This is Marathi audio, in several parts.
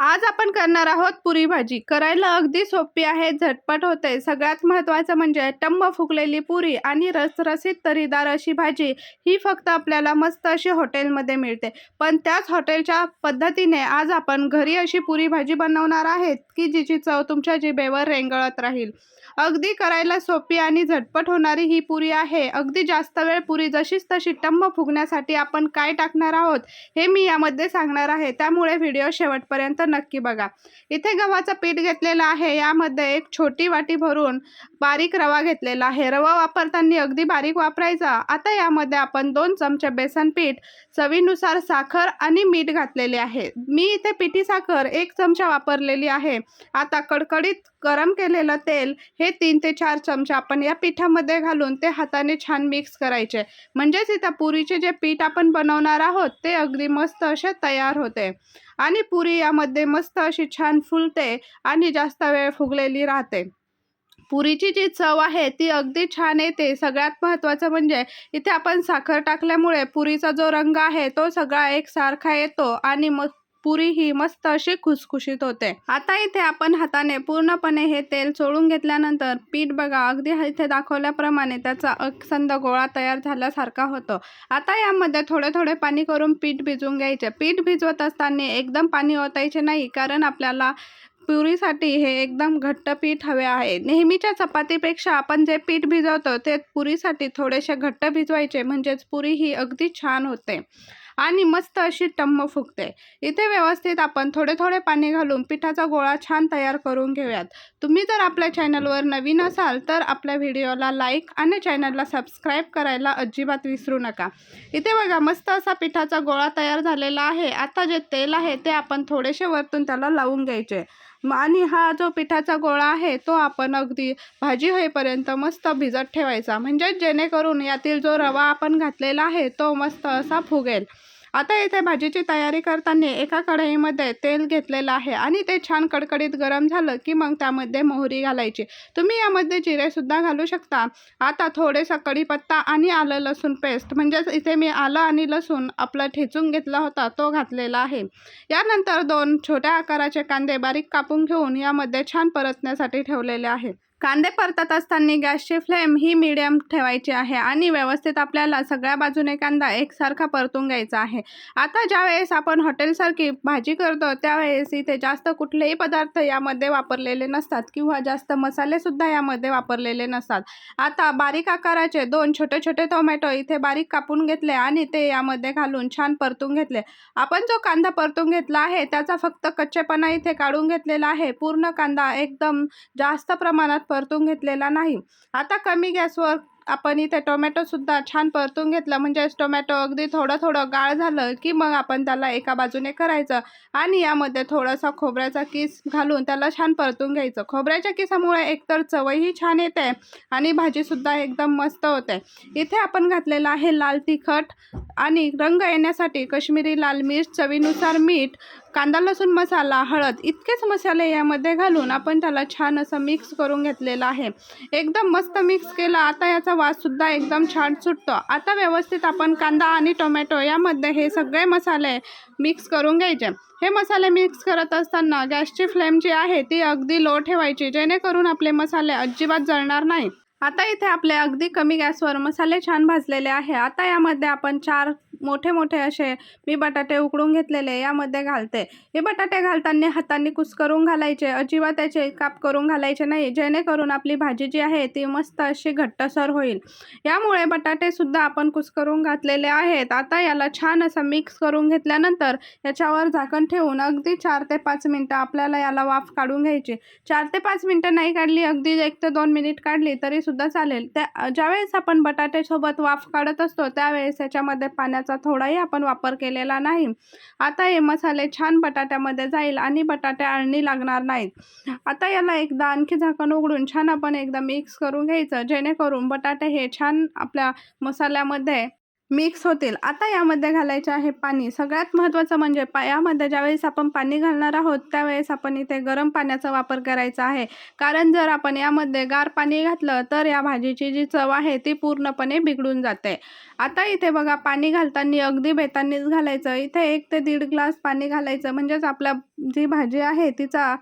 आज आपण करणार आहोत पुरी भाजी. करायला अगदी सोपी आहे झटपट होते. सगळ्यात महत्त्वाचं म्हणजे टम्म फुगलेली पुरी आणि रसरसीत तरीदार अशी भाजी ही फक्त आपल्याला मस्त अशी हॉटेलमध्ये मिळते. पण त्याच हॉटेलच्या पद्धतीने आज आपण घरी अशी पुरी भाजी बनवणार आहेत की जिची चव तुमच्या जिभेवर रेंगळत राहील. अगदी करायला सोपी आणि झटपट होणारी ही पुरी आहे. अगदी जास्त वेळ पुरी जशीच तशी टम्म फुगण्यासाठी आपण काय टाकणार आहोत हे मी यामध्ये सांगणार आहे. त्यामुळे व्हिडिओ शेवटपर्यंत नक्की बघा. इथे गव्हाचं पीठ घेतलेलं आहे. यामध्ये एक छोटी वाटी भरून बारीक रवा घेतलेला आहे. रवा वापरताना अगदी बारीक वापरायचा. आता यामध्ये आपण दोन चमचे बेसन पीठ चवीनुसार साखर आणि मीठ घातलेले आहे. मी इथे पिठी साखर एक चमचा वापरलेली आहे. आता कडकडीत गरम केलेलं तेल हे तीन ते चार चमचे आपण या पिठामध्ये घालून ते हाताने छान मिक्स करायचे. म्हणजेच इथं पुरीचे जे पीठ आपण बनवणार आहोत ते अगदी मस्त असे तयार होते. आणि पुरी यामध्ये मस्त अशी छान फुलते आणि जास्त वेळ फुगलेली राहते. पुरीची जी चव आहे ती अगदी छान येते. सगळ्यात महत्त्वाचं म्हणजे इथे आपण साखर टाकल्यामुळे पुरीचा जो रंग आहे तो सगळा एकसारखा येतो आणि मग पुरी ही मस्त अशी खुसखुशीत होते. आता इथे आपण हाताने पूर्णपणे हे तेल चोळून घेतल्यानंतर पीठ बघा अगदी इथे दाखवल्याप्रमाणे त्याचा अखंड गोळा तयार झाल्यासारखा होतो. आता यामध्ये थोडे थोडे पाणी करून पीठ भिजवून घ्यायचे. पीठ भिजवत असताना एकदम पाणी ओतायचे नाही कारण आपल्याला पुरीसाठी हे एकदम घट्ट पीठ हवे आहे. नेहमीच्या चपातीपेक्षा आपण जे पीठ भिजवतो ते पुरीसाठी थोडेसे घट्ट भिजवायचे म्हणजेच पुरी ही अगदी छान होते. आणि मस्त अशी टम्म फुगते इथे व्यवस्थित आपण थोडे थोडे पाणी घालून पिठाचा गोळा छान तयार करून घेऊयात. तुम्ही जर आपल्या चॅनलवर नवीन असाल तर आपल्या व्हिडिओला लाईक आणि चॅनलला सबस्क्राईब करायला अजिबात विसरू नका. इथे बघा मस्त असा पिठाचा गोळा तयार झालेला आहे. आता जे तेल आहे ते आपण थोडेसे वरतून त्याला लावून घ्यायचे. म- आणि हा जो पिठाचा गोळा आहे तो आपण अगदी भाजी होईपर्यंत मस्त भिजत ठेवायचा. म्हणजे जेणेकरून यातील जो रवा आपण घातलेला आहे तो मस्त असा फुगेल. आता इथे भाजीची तयारी करताना एका कढईमध्ये तेल घेतलेलं आहे आणि ते छान कडकडीत गरम झालं की मग त्यामध्ये मोहरी घालायची. तुम्ही यामध्ये जिरेसुद्धा घालू शकता. आता थोडेसा कढीपत्ता आणि आलं लसूण पेस्ट म्हणजेच इथे मी आलं आणि लसूण आपला ठेचून घेतला होता तो घातलेला आहे. यानंतर दोन छोट्या आकाराचे कांदे बारीक कापून घेऊन यामध्ये छान परतण्यासाठी ठेवलेले आहे. कांदे परतत असताना गॅसची फ्लेम ही मिडियम ठेवायची आहे आणि व्यवस्थित आपल्याला सगळ्या बाजूने कांदा एकसारखा परतून घ्यायचा आहे. आता ज्यावेळेस आपण हॉटेलसारखी भाजी करतो त्यावेळेस इथे जास्त कुठलेही पदार्थ यामध्ये वापरलेले नसतात किंवा जास्त मसालेसुद्धा यामध्ये वापरलेले नसतात. आता बारीक आकाराचे दोन छोटे छोटे टोमॅटो इथे बारीक कापून घेतले आणि ते यामध्ये घालून छान परतून घेतले. आपण जो कांदा परतून घेतला आहे त्याचा फक्त कच्चेपणा इथे काढून घेतलेला आहे. पूर्ण कांदा एकदम जास्त प्रमाणात परतून घेतलेला नाही. आता कमी गॅसवर आपण इथे टोमॅटोसुद्धा छान परतून घेतलं. म्हणजेच टोमॅटो अगदी थोडं थोडं गाळ झालं की मग आपण त्याला एका बाजूने करायचं आणि यामध्ये थोडासा खोबऱ्याचा किस घालून त्याला छान परतून घ्यायचं. खोबऱ्याच्या किसामुळे एकतर चवही छान येते आणि भाजीसुद्धा एकदम मस्त होते. इथे आपण घातलेलं आहे लाल तिखट आणि रंग येण्यासाठी कश्मीरी लाल मिर्च चवीनुसार मीठ कांदा लसूण मसाला हळद इतकेच मसाले यामध्ये घालून आपण त्याला छान असं मिक्स करून घेतलेलं आहे. एकदम मस्त मिक्स केला. आता याचा वाससुद्धा एकदम छान सुटतो. आता व्यवस्थित आपण कांदा आणि टोमॅटो यामध्ये हे सगळे मसाले मिक्स करून घ्यायचे. हे मसाले मिक्स करत असताना गॅसची फ्लेम जी आहे ती अगदी लो ठेवायची जेणेकरून आपले मसाले अजिबात जळणार नाही आता इथे आपले अगदी कमी गॅसवर मसाले छान भाजलेले आहे. आता यामध्ये आपण चार मोठे मोठे असे मी बटाटे उकडून घेतलेले यामध्ये घालते. हे बटाटे घालताना हाताने कुस्करून घालायचे अजिबात त्याचे काप करून घालायचे नाही. जेणेकरून आपली भाजी जी आहे ती मस्त अशी घट्टसर होईल. यामुळे बटाटेसुद्धा आपण कुस्करून घातलेले आहेत. आता याला छान असं मिक्स करून घेतल्यानंतर याच्यावर झाकण ठेवून अगदी चार ते पाच मिनटं आपल्याला याला वाफ काढून घ्यायची. चार ते पाच मिनटं नाही काढली अगदी एक ते दोन मिनिट काढली तरीसुद्धा चालेल. त्या ज्यावेळेस आपण बटाट्यासोबत वाफ काढत असतो त्यावेळेस याच्यामध्ये पाण्याचा थोडाही आपण वापर केलेला नाही. आता हे मसाले छान बटाट्यामध्ये जाईल आणि बटाटे अळणी लागणार नाहीत. आता याला एकदा आणखी झाकण उघडून छान आपण एकदा मिक्स करून घ्यायचं. जेणेकरून बटाटे हे छान आपल्या मसाल्यामध्ये मिक्स होतील. आता यामध्ये घालायचे आहे पाणी. सगळ्यात महत्त्वाचं म्हणजे पा यामध्ये ज्यावेळेस आपण पाणी घालणार आहोत त्यावेळेस आपण इथे गरम पाण्याचा वापर करायचा आहे. कारण जर आपण यामध्ये गार पाणी घातलं तर या भाजीची जी चव आहे ती पूर्णपणे बिघडून जाते. आता इथे बघा पाणी घालताना अगदी बेतांनीच घालायचं. इथे एक ते दीड ग्लास पाणी घालायचं. म्हणजेच आपल्या जी भाजी आहे तिचा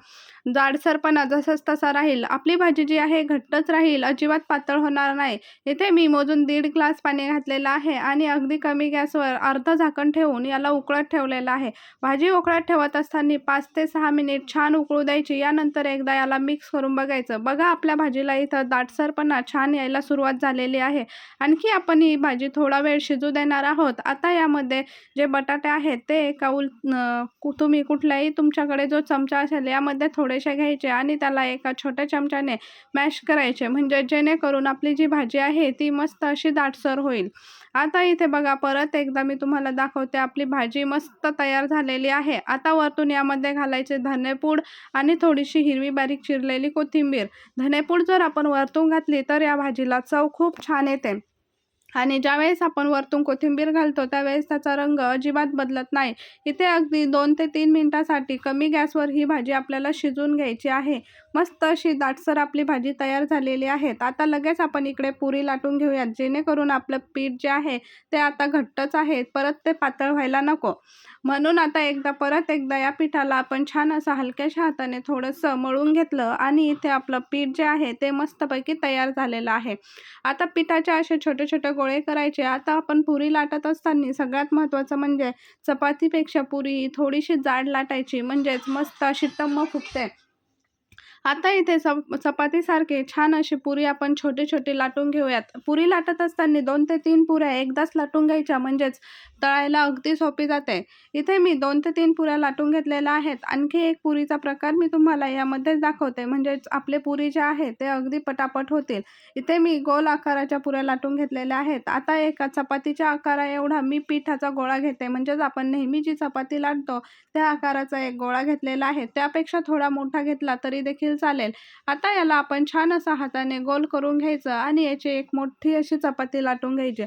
जाडसरपणा जसाच तसा राहील. आपली भाजी जी आहे घट्टच राहील अजिबात पातळ होणार नाही. इथे मी मोजून दीड ग्लास पाणी घातलेलं आहे आणि अगदी कमी गॅसवर अर्ध झाकण ठेवून याला उकळत ठेवलेलं आहे. भाजी उकळत ठेवत असताना पाच ते सहा मिनिट छान उकळू द्यायची. यानंतर एकदा याला मिक्स करून बघायचं. बघा आपल्या भाजीला इथं दाटसरपणा छान यायला सुरुवात झालेली आहे. आणखी आपण ही भाजी थोडा वेळ शिजू देणार आहोत. आता यामध्ये जे बटाटे आहेत ते एका उल तुम्ही कुठल्याही तुमच्याकडे जो चमचा असेल यामध्ये थोडेसे घ्यायचे आणि त्याला एका छोट्या चमच्याने मॅश करायचे. म्हणजे जेणेकरून आपली जी भाजी आहे ती मस्त अशी दाटसर होईल. आता इथे बघा परत एकदा मी तुम्हाला दाखवते. आपली भाजी मस्त तयार झालेली आहे. आता वरतून यामध्ये घालायचे धनेपूड आणि थोडीशी हिरवी बारीक चिरलेली कोथिंबीर. धनेपूड जर आपण वरतून घातली तर या भाजीला चव खूप छान येते. आणि ज्यावेळेस आपण वरतून कोथिंबीर घालतो त्यावेळेस त्याचा रंग अजिबात बदलत नाही. इथे अगदी दोन ते तीन मिनटासाठी कमी गॅसवर ही भाजी आपल्याला शिजवून घ्यायची आहे. मस्त अशी दाटसर आपली भाजी तयार झालेली आहे. आता लगेच आपण इकडे पुरी लाटून घेऊयात जेणेकरून आपलं पीठ जे आहे ते आता घट्टच आहे. परत ते पातळ व्हायला नको. म्हणून आता एकदा परत एकदा या पिठाला आपण छान असं हलक्याशा हाताने थोडंसं मळून घेतलं आणि इथे आपलं पीठ जे आहे ते मस्तपैकी तयार झालेलं आहे. आता पिठाच्या असे छोटे छोटे गोळे करायचे. आता आपण पुरी लाटत असताना सगळ्यात महत्त्वाचं म्हणजे चपातीपेक्षा पुरी थोडीशी जाड लाटायची. म्हणजेच मस्त अशी टम्म फुगते. आता इथे चप चपातीसारखे छान अशी पुरी आपण छोटे छोटे लाटून घेऊयात. पुरी लाटत असताना दोन ते तीन पुऱ्या एकदाच लाटून घ्यायच्या म्हणजेच तळायला अगदी सोपी जाते. इथे मी दोन ते तीन पुऱ्या लाटून घेतलेल्या आहेत. आणखी एक पुरीचा प्रकार मी तुम्हाला यामध्येच दाखवते. म्हणजेच आपले पुरी जे आहे ते अगदी पटापट होतील. इथे मी गोल आकाराच्या पुऱ्या लाटून घेतलेल्या आहेत. आता एका चपातीच्या आकारा एवढा मी पिठाचा गोळा घेते. म्हणजेच आपण नेहमी जी चपाती लाटतो त्या आकाराचा एक गोळा घेतलेला आहे. त्यापेक्षा थोडा मोठा घेतला तरी देखील चालेल. आता याला आपण छान असा हाताने गोल करून घ्यायचं आणि याची एक मोठी अशी चपाती लाटून घ्यायची.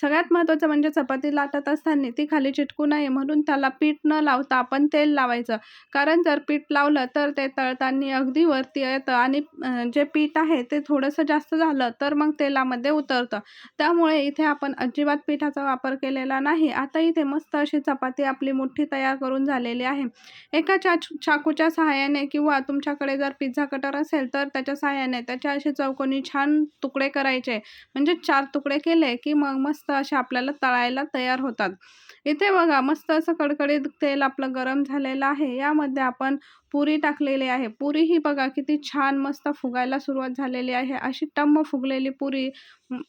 सगळ्यात महत्त्वाचं म्हणजे चपाती लाटत असताना ती खाली चिटकू नये म्हणून त्याला पीठ न लावता आपण तेल लावायचं. कारण जर पीठ लावलं तर ते तळताना अगदी वरती येतं आणि जे पीठ आहे ते थोडंसं जास्त झालं तर मग तेलामध्ये उतरतं. त्यामुळे इथे आपण अजिबात पिठाचा वापर केलेला नाही. आता इथे मस्त अशी चपाती आपली मोठी तयार करून झालेली आहे. एका चा चाकूच्या सहाय्याने किंवा तुमच्याकडे जर पिझ्झा कटर असेल तर त्याच्या साहाय्याने त्याच्या असे चौकोनी छान तुकडे करायचे. म्हणजे चार तुकडे केले की मग मस्त असे आपल्याला तळायला तयार होतात. इथे बघा मस्त असं कडकडीत तेल आपलं गरम झालेलं आहे. यामध्ये आपण पुरी टाकलेली आहे. पुरी ही बघा किती छान मस्त फुगायला सुरुवात झालेली आहे. अशी टम्म फुगलेली पुरी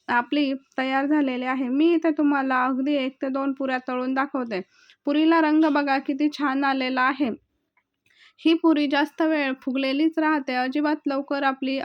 आपली तयार झालेली आहे. मी इथे तुम्हाला अगदी एक ते दोन पुऱ्या तळून दाखवते. पुरीला रंग बघा किती छान आलेला आहे. ही पुरी जास्त वेळ फुगलेलीच राहते. अजिबात लवकर आपली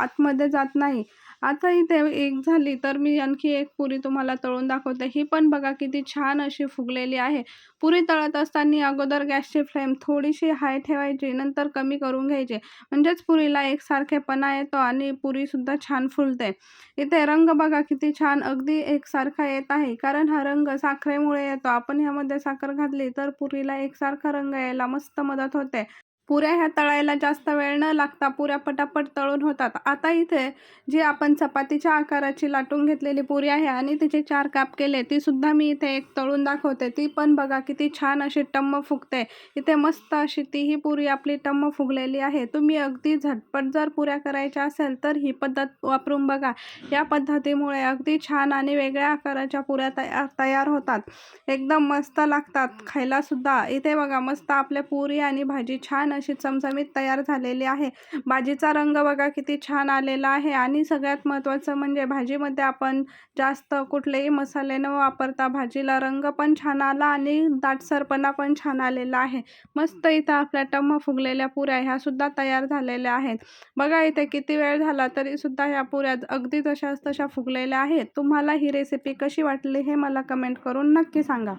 आतमध्ये जात नाही. आता इथे एक झाली तर मी आणखी एक पुरी तुम्हाला तळून दाखवते. ही पण बघा किती छान अशी फुगलेली आहे. पुरी तळत असताना अगोदर गॅसची फ्लेम थोडीशी हाय ठेवायची नंतर कमी करून घ्यायची. म्हणजेच पुरीला एकसारखेपणा येतो आणि पुरीसुद्धा छान फुलते. इथे रंग बघा किती छान अगदी एकसारखा येत आहे. कारण हा रंग साखरेमुळे येतो. आपण ह्यामध्ये साखर घातली तर पुरीला एकसारखा रंग यायला मस्त मदत होते. पुऱ्या ह्या तळायला जास्त वेळ न लागता पुऱ्या पटापट तळून होतात. आता इथे जी आपण चपातीच्या आकाराची लाटून घेतलेली पुरी आहे आणि तिचे चार काप केले ती सुद्धा मी इथे एक तळून दाखवते. ती पण बघा किती छान अशी टम्म फुगते. इथे मस्त अशी तीही पुरी आपली टम्म फुगलेली आहे. तुम्ही अगदी झटपट जर पुऱ्या करायच्या असेल तर ही पद्धत वापरून बघा. या पद्धतीमुळे अगदी छान आणि वेगळ्या आकाराच्या पुऱ्या तयार तयार होतात. एकदम मस्त लागतात. खायला सुद्धा. इथे बघा मस्त आपल्या पुरी आणि भाजी छान अशी चमचमीत तयार झालेली आहे. भाजीचा रंग बघा किती छान आलेला आहे. आणि सगळ्यात महत्त्वाचं म्हणजे भाजीमध्ये आपण जास्त कुठलेही मसाले न वापरता भाजीला रंग पण छान आला आणि दाटसरपणा पण छान आलेला आहे. मस्त इथं आपल्या टम्म फुगलेल्या पुऱ्या ह्या सुद्धा तयार झालेल्या आहेत. बघा इथे किती वेळ झाला तरी सुद्धा ह्या पुऱ्या अगदी तशाच तशा फुगलेल्या आहेत. तुम्हाला ही रेसिपी कशी वाटली हे मला कमेंट करून नक्की सांगा.